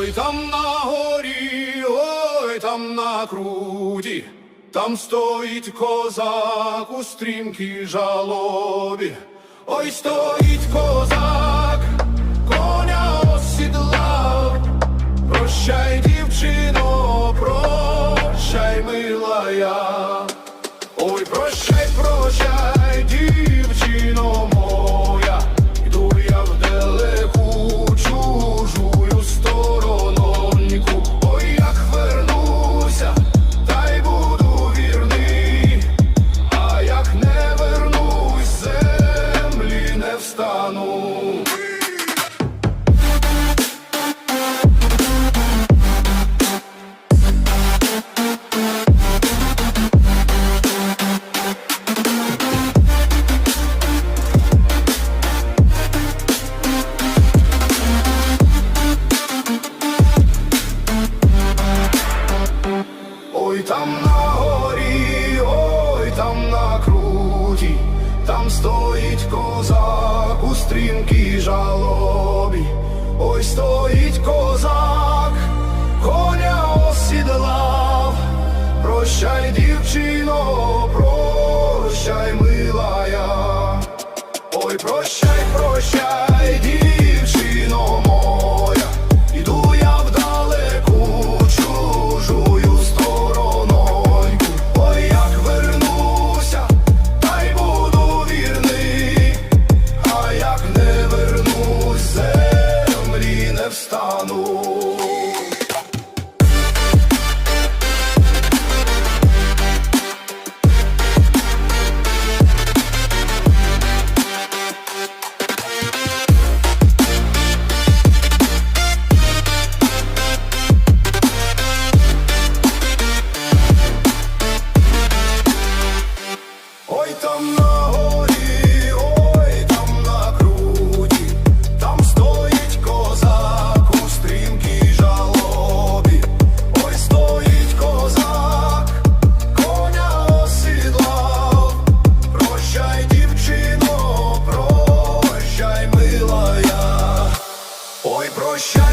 Ой там на горі, ой там на круті, там стоїть козак у стрімкій жалобі. Ой стоїть козак, коня осідлав. Прощай, дівчино, прощай, милая. Там на горі, ой там на круті, там стоїть козак у стрімкій жалобі, ой стоїть козак, коня осідлав, прощай, дівчино, прощай, милая, ой, прощай, прощай, дівчино встану. shot.